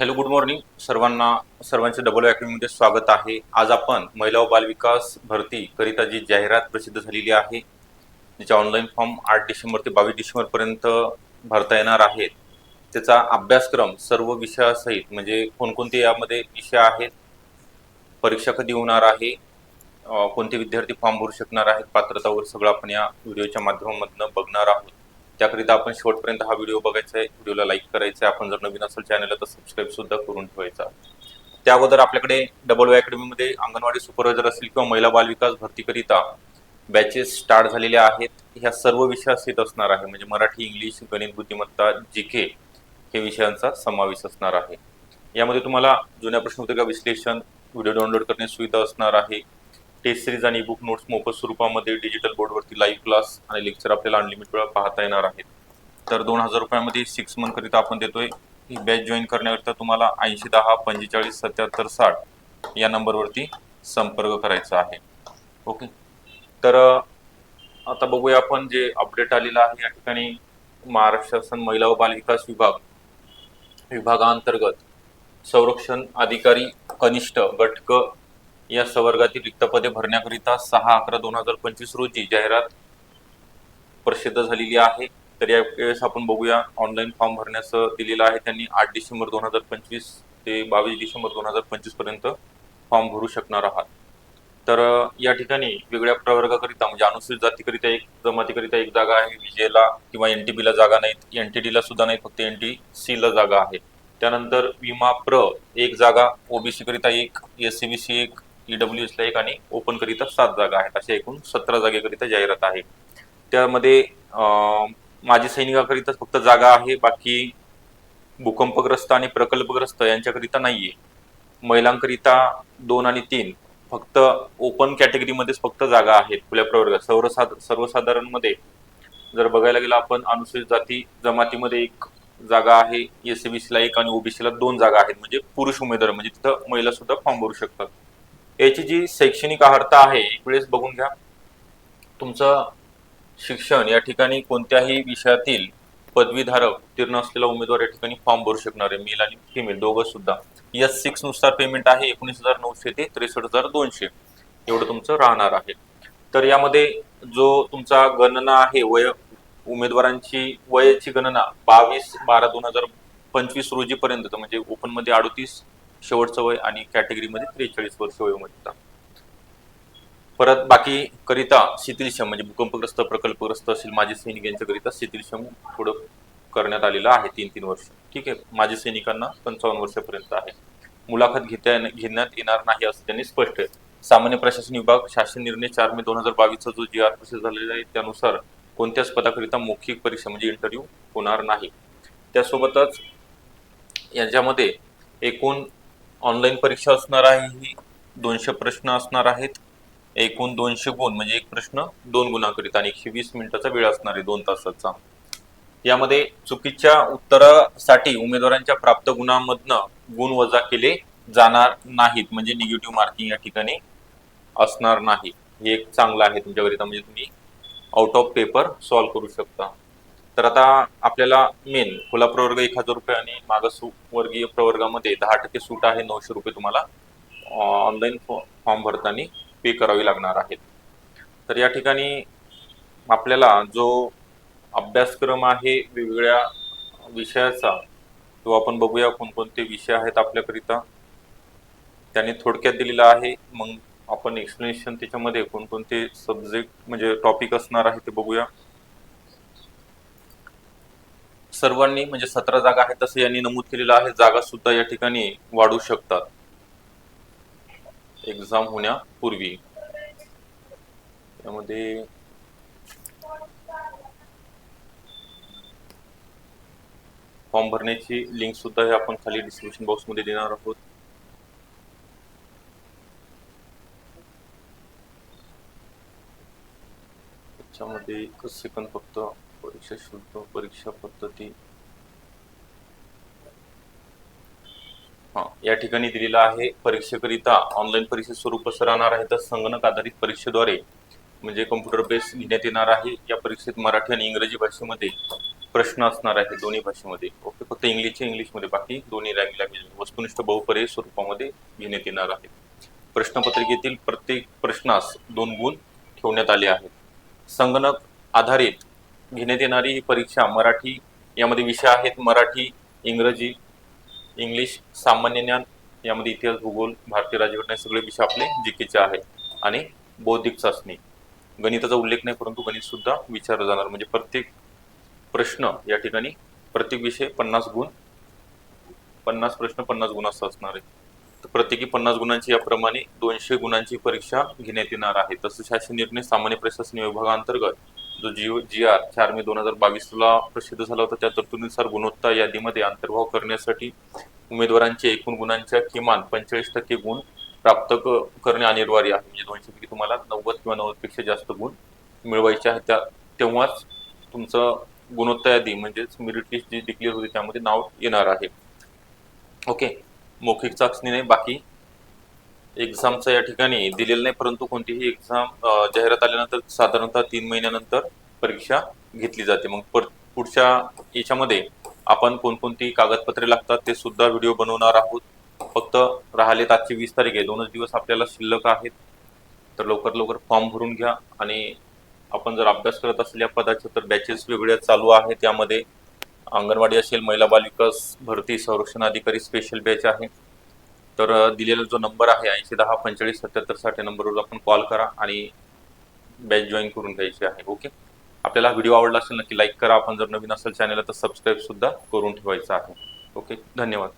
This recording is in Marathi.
Hello good morning. सर्वांना सर्वांचे डबल अकॅडमीमध्ये स्वागत आहे. आज आपण महिला व बालविकास भरती करिता जी जाहिरात प्रसिद्ध झालेली आहे जिचा ऑनलाईन फॉर्म आठ डिसेंबर ते बावीस डिसेंबरपर्यंत भरता येणार आहेत. त्याचा अभ्यासक्रम सर्व विषयासहित म्हणजे कोणकोणते यामध्ये विषय आहेत परीक्षा कधी होणार आहे कोणते विद्यार्थी फॉर्म भरू शकणार आहेत पात्रतावर सगळं आपण या व्हिडिओच्या माध्यमामधनं बघणार आहोत. त्याकरिता आपण शेवटपर्यंत हा व्हिडिओ बघायचा आहे. व्हिडिओला लाईक करायचा आहे. आपण जर नवीन असेल चॅनलला तर सबस्क्राईब सुद्धा करून ठेवायचा. त्या अगोदर आपल्याकडे डबल अकॅडमीमध्ये अंगणवाडी सुपरवायझर असतील किंवा महिला बालविकास भरतीकरिता बॅचेस स्टार्ट झालेल्या आहेत. ह्या सर्व विषयासहित असणार आहे. म्हणजे मराठी इंग्लिश गणित बुद्धिमत्ता जी के हे विषयांचा समावेश असणार आहे. यामध्ये तुम्हाला जुन्या प्रश्नपत्रिका विश्लेषण व्हिडिओ डाउनलोड करण्याची सुविधा असणार आहे. टेस्ट सिरीज आणि बुक नोट्स मोफत स्वरूपामध्ये डिजिटल बोर्डवरती लाईव्ह क्लास आणि लेक्चर आपल्याला अनलिमिटेड वेळा पाहता येणार आहेत. तर दोन हजार रुपयामध्ये सिक्स मंथकरिता आपण देतोय. ही बॅच जॉईन करण्याकरिता तुम्हाला ऐंशी दहा पंचेचाळीस सत्याहत्तर साठ या नंबरवरती संपर्क करायचा आहे. ओके तर आता बघूया आपण जे अपडेट आलेलं आहे या ठिकाणी महाराष्ट्र शासन महिला व बालविकास विभाग विभागांतर्गत संरक्षण अधिकारी कनिष्ठ गटक या संवर्गातील रिक्त पदे भरण्याकरिता सहा अकरा दोन हजार पंचवीस रोजी जाहिरात प्रसिद्ध झालेली आहे. तर यावेळेस आपण बघूया ऑनलाईन फॉर्म भरण्याचं दिलेलं आहे. त्यांनी आठ डिसेंबर दोन हजार पंचवीस ते बावीस डिसेंबर दोन हजार पंचवीसपर्यंत फॉर्म भरू शकणार आहात. तर या ठिकाणी वेगळ्या प्रवर्गाकरिता म्हणजे अनुसूचित जातीकरिता एक जमातीकरिता एक जागा आहे विजेला किंवा एन टी बीला जागा नाहीत. एन टी डीला सुद्धा नाही फक्त एन टी सीला जागा आहे. त्यानंतर विमा प्र एक जागा ओबीसी करिता एक एस सी बी सी एक ईडब्ल्यू एसला एक आणि ओपन करिता सात जागा आहेत अशा एकूण सतरा जागेकरिता जाहिरात आहे. त्यामध्ये माजी सैनिकाकरिता फक्त जागा आहे बाकी भूकंपग्रस्त आणि प्रकल्पग्रस्त यांच्याकरिता नाहीये. महिलांकरिता दोन आणि तीन फक्त ओपन कॅटेगरीमध्येच फक्त जागा आहेत खुल्या प्रवर्गात. सर्वसाध सर्वसाधारणमध्ये जर बघायला गेलं आपण अनुसूचित जाती जमातीमध्ये एक जागा आहे एस एक आणि ओबीसीला दोन जागा आहेत. म्हणजे पुरुष उमेदवार म्हणजे तिथं महिला सुद्धा फॉर्म भरू शकतात. याची जी शैक्षणिक अर्हता आहे एक वेळेस बघून घ्या. तुमचं शिक्षण या ठिकाणी कोणत्याही विषयातील पदवीधारक उत्तीर्ण असलेला उमेदवार या ठिकाणी फॉर्म भरू शकणार आहे मेल आणि फिमेल दोघं सुद्धा. एस सिक्सनुसार पेमेंट आहे एकोणीस हजार नऊशे ते त्रेसष्ट हजार दोनशे. एवढं तुमचं राहणार आहे. तर यामध्ये जो तुमचा गणना आहे वय उमेदवारांची वयाची गणना बावीस बारा दोन हजार पंचवीस रोजीपर्यंत म्हणजे ओपनमध्ये अडतीस शेवटचं वय आणि कॅटेगरीमध्ये त्रेचाळीस वर्ष वयोमर्यादा परत बाकी करिता शिथिलक्षम म्हणजे भूकंपग्रस्त प्रकल्पग्रस्त असेल माजी सैनिक यांच्याकरिता शिथिलक्षम थोडं करण्यात आलेलं आहे तीन तीन वर्ष. ठीक आहे? माजी सैनिकांना पंचावन्न वर्षापर्यंत आहे. मुलाखत घेता घेण्यात येणार नाही असं त्यांनी स्पष्ट आहे. सामान्य प्रशासन विभाग शासन निर्णय चार मे दोन हजार बावीसचा जो जी आर प्रसिद्ध झालेला आहे त्यानुसार कोणत्याच पदाकरिता मौखिक परीक्षा म्हणजे इंटरव्ह्यू होणार नाही. त्यासोबतच याच्यामध्ये एकूण ऑनलाईन परीक्षा असणार आहे ही. दोनशे प्रश्न असणार आहेत. एकूण दोनशे गुण म्हणजे एक प्रश्न दोन गुणाकरिता आणि एकशे वीस मिनिटाचा वेळ असणार आहे दोन तासाचा. यामध्ये चुकीच्या उत्तरासाठी उमेदवारांच्या प्राप्त गुणांमधनं गुण वजा केले जाणार नाहीत म्हणजे निगेटिव्ह मार्किंग या ठिकाणी असणार नाही. हे एक चांगलं आहे तुमच्याकरिता म्हणजे तुम्ही आउट ऑफ पेपर सॉल्व्ह करू शकता. तर आता आपल्याला मेन खुला प्रवर्ग एक हजार रुपये आणि मागास वर्गीय प्रवर्गामध्ये दहा टक्के सूट आहे नऊशे रुपये तुम्हाला ऑनलाईन फॉर्म भरताना पे करावी लागणार आहेत. तर या ठिकाणी आपल्याला जो अभ्यासक्रम आहे वेगवेगळ्या विषयाचा तो आपण बघूया कोणकोणते विषय आहेत आपल्याकरिता. त्याने थोडक्यात दिलेला आहे मग आपण एक्सप्लेनेशन त्याच्यामध्ये कोणकोणते सब्जेक्ट म्हणजे टॉपिक असणार आहे ते बघूया. सर्वांनी म्हणजे सतरा जागा आहेत तसं यांनी नमूद केलेलं आहे. जागा सुद्धा या ठिकाणी वाढू शकतात. एक्झाम होण्यापूर्वी. त्यामध्ये फॉर्म भरण्याची लिंक सुद्धा हे आपण खाली डिस्क्रिप्शन बॉक्समध्ये देणार आहोत. त्याच्यामध्ये एकच सेकंद फक्त. परीक्षा शुल्क परीक्षा पद्धती. हा या ठिकाणी दिलेला आहे परीक्षेकरिता ऑनलाईन परीक्षेत स्वरूप कसं राहणार आहे? तर संगणक आधारित परीक्षेद्वारे म्हणजे कम्प्युटर बेस घेण्यात येणार आहे. या परीक्षेत मराठी आणि इंग्रजी भाषेमध्ये प्रश्न असणार आहे दोन्ही भाषेमध्ये. ओके फक्त इंग्लिश इंग्लिशमध्ये. बाकी दोन्ही लँग्वेज म्हणजे वस्तुनिष्ठ बहुपर्यायी स्वरूपामध्ये घेण्यात येणार आहे प्रश्नपत्रिकेतील प्रत्येक प्रश्नास दोन गुण ठेवण्यात आले आहेत. संगणक आधारित घेण्यात येणारी ही परीक्षा मराठी यामध्ये विषय आहेत मराठी इंग्रजी इंग्लिश सामान्य ज्ञान यामध्ये इतिहास भूगोल भारतीय राज्यघटना सगळे विषय आपले जीकेचे आहेत. आणि बौद्धिक चाचणी. गणिताचा उल्लेख नाही परंतु गणित सुद्धा विचारलं जाणार. म्हणजे प्रत्येक प्रश्न या ठिकाणी प्रत्येक विषय पन्नास गुण पन्नास प्रश्न पन्नास गुणाचा असणार आहे. तर प्रत्येकी पन्नास गुणांची याप्रमाणे दोनशे गुणांची परीक्षा घेण्यात येणार आहे. तसं शासन निर्णय सामान्य प्रशासन विभागांतर्गत जो जी जी आर चार मे दोन हजार बावीसला प्रसिद्ध झाला होता त्या तरतुदीनुसार गुणवत्ता यादीमध्ये अंतर्भाव करण्यासाठी उमेदवारांचे एकूण गुणांच्या किमान पंचेचाळीस टक्के गुण प्राप्त क- करणे अनिवार्य आहे. म्हणजे दोनशे पैकी तुम्हाला नव्वद किंवा नव्वदपेक्षा जास्त गुण मिळवायचे आहेत. त्या तेव्हाच तुमचं गुणवत्ता यादी म्हणजेच मेरिट लिस्ट जी डिक्लेअर होते त्यामध्ये नाव येणार आहे. ओके मौखिक चाचणी नाही बाकी एक्झामचं या ठिकाणी दिलेलं नाही परंतु कोणतीही एक्झाम जाहिरात आल्यानंतर साधारणतः तीन महिन्यानंतर परीक्षा घेतली जाते. मग पर पुढच्या याच्यामध्ये आपण कोणकोणती कागदपत्रे लागतात ते सुद्धा व्हिडिओ बनवणार आहोत. फक्त राहिलेत आजची वीस तारीख आहे दोनच दिवस आपल्याला शिल्लक आहेत. तर लवकर लवकर फॉर्म भरून घ्या आणि आपण जर अभ्यास करत असलेल्या पदाचे तर बॅचेस वेगळ्या चालू आहेत त्यामध्ये. अंगणवाडी असेल महिला बालविकास भरती संरक्षण अधिकारी स्पेशल बॅच आहे. तर दिलेला जो नंबर आहे ऐंशी दहा पंचेचाळीस सत्याहत्तर साठ या नंबरवर आपण कॉल करा आणि बॅच जॉईन करून घ्यायची आहे ओके? आपल्याला व्हिडिओ आवडला असेल नक्की लाईक करा. आपण जर नवीन असेल चॅनलला तर सबस्क्राईब सुद्धा करून ठेवायचं आहे ओके? धन्यवाद.